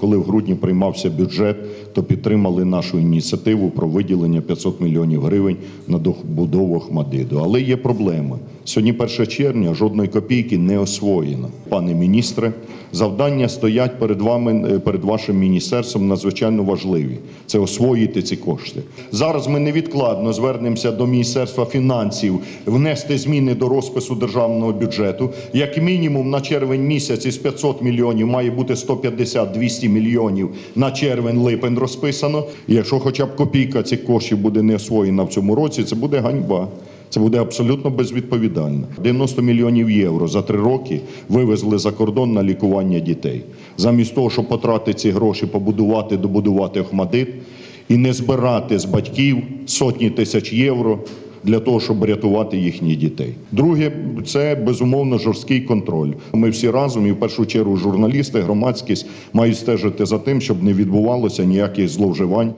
Коли в грудні приймався бюджет, то підтримали нашу ініціативу про виділення 500 мільйонів гривень на добудову Охмадиду. Але є проблема. Сьогодні 1 червня, жодної копійки не освоєно. Пане міністре, завдання стоять перед вами, е, перед вашим міністерством надзвичайно важливі. Це освоїти ці кошти. Зараз ми невідкладно звернемося до Міністерства фінансів внести зміни до розпису державного бюджету. Як мінімум на червень місяць із 500 мільйонів має бути 150-200 мільйонів на червень-липень розписано. Якщо хоча б копійка цих коштів буде не освоєна в цьому році, це буде ганьба. Це буде абсолютно безвідповідально. 90 мільйонів євро за три роки вивезли за кордон на лікування дітей. Замість того, щоб потратити ці гроші, побудувати, добудувати Охмадит і не збирати з батьків сотні тисяч євро для того, щоб рятувати їхніх дітей. Друге, це безумовно жорсткий контроль. Ми всі разом, і в першу чергу журналісти, громадськість мають стежити за тим, щоб не відбувалося ніяких зловживань.